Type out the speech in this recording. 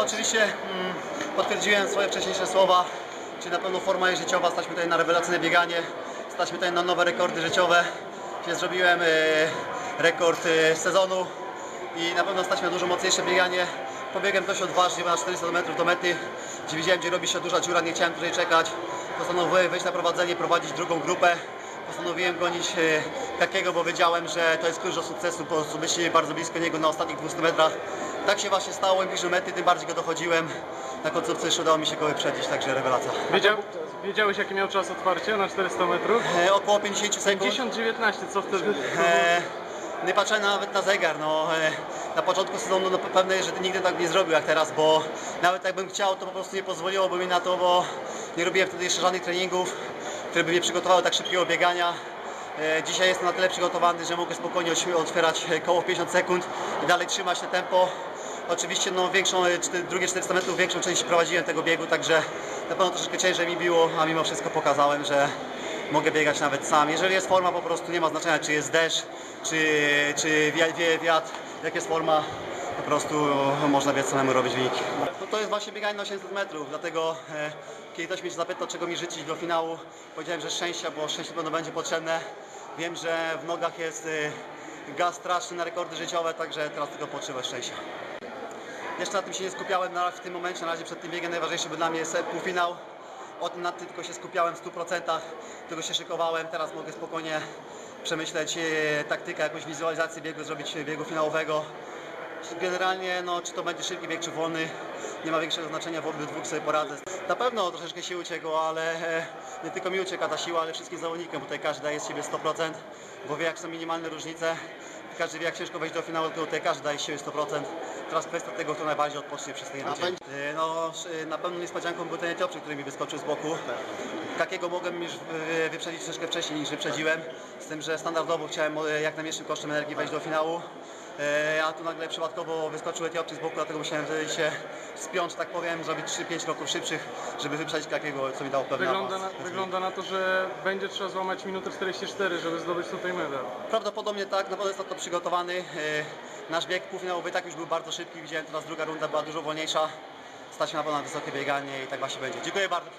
oczywiście mm, potwierdziłem swoje wcześniejsze słowa, czyli na pewno forma jest życiowa, stać tutaj na rewelacyjne bieganie, stać tutaj na nowe rekordy życiowe. Dzisiaj zrobiłem e, rekord e, sezonu i na pewno stać na dużo mocniejsze bieganie. Pobiegłem dość odważnie, bo na 400 metrów do mety, gdzie widziałem, gdzie robi się duża dziura, nie chciałem tutaj czekać. Postanowiłem wejść na prowadzenie, prowadzić drugą grupę. Postanowiłem gonić e, Kakiego, bo wiedziałem, że to jest klucz do sukcesu, po prostu być bardzo blisko niego na ostatnich 200 metrach. Tak się właśnie stało, im bliżej mety, tym bardziej go dochodziłem. Na końcówce jeszcze udało mi się go wyprzedzić, także rewelacja. Wiedział, wiedziałeś jaki miał czas otwarcia na 400 metrów? E, około 50 sekund. 50-19, co wtedy? E, nie patrzę nawet na zegar. No, e, na początku sezonu no, pewne, że nigdy tak nie zrobił jak teraz, bo nawet jakbym chciał, to po prostu nie pozwoliłoby mi na to, bo nie robiłem wtedy jeszcze żadnych treningów, które by mnie przygotowały tak szybkiego biegania. E, dzisiaj jestem na tyle przygotowany, że mogę spokojnie otwierać e, koło w 50 sekund i dalej trzymać te tempo. Oczywiście no, większą, e, drugie 400 metrów, większą część prowadziłem tego biegu, także na pewno troszeczkę ciężej mi było, a mimo wszystko pokazałem, że mogę biegać nawet sam. Jeżeli jest forma, po prostu nie ma znaczenia, czy jest deszcz, czy, czy wie, wie wiatr, jak jest forma, po prostu można biec samemu robić wyniki. No to jest właśnie bieganie na 800 metrów, dlatego e, kiedy ktoś mnie zapytał, czego mi życzyć do finału, powiedziałem, że szczęścia, bo szczęście pewno będzie potrzebne. Wiem, że w nogach jest e, gaz straszny na rekordy życiowe, także teraz tylko potrzeba szczęścia. Jeszcze na tym się nie skupiałem na, w tym momencie, na razie przed tym biegiem najważniejszy był dla mnie jest półfinał. O tym, nad tym tylko się skupiałem w 100%, tego się szykowałem, teraz mogę spokojnie przemyśleć e, taktykę, jakąś wizualizację biegu, zrobić biegu finałowego. Generalnie, no, czy to będzie szybki bieg, czy wolny, nie ma większego znaczenia, w obydwu sobie poradzę. Na pewno troszeczkę sił uciekło, ale e, nie tylko mi ucieka ta siła, ale wszystkim zawodnikom, tutaj każdy daje z siebie 100%, bo wie jak są minimalne różnice. Każdy wie jak ciężko wejść do finału, tylko tutaj każdy daje siebie 100%. Teraz kwestia tego, kto najbardziej odpocznie przez ten jeden dzień. No, e, na pewno niespodzianką był ten Etiopczyk, który mi wyskoczył z boku. Takiego mogłem już e, wyprzedzić troszeczkę wcześniej niż wyprzedziłem. Z tym, że standardowo chciałem e, jak najmniejszym kosztem energii wejść do finału. E, A tu nagle przypadkowo wyskoczył Etiopczyk z boku, dlatego musiałem się spiąć, tak powiem, zrobić 3-5 kroków szybszych, żeby wyprzedzić takiego, co mi dało pewny Wygląda na, wygląda na to, że będzie trzeba złamać minutę 44, żeby zdobyć tutaj medal. Prawdopodobnie tak, na pewno jest na to przygotowany. E, Nasz bieg półfinałowy tak już był bardzo szybki, widziałem teraz druga runda była dużo wolniejsza. Stać się na pewno na wysokie bieganie i tak właśnie będzie. Dziękuję bardzo.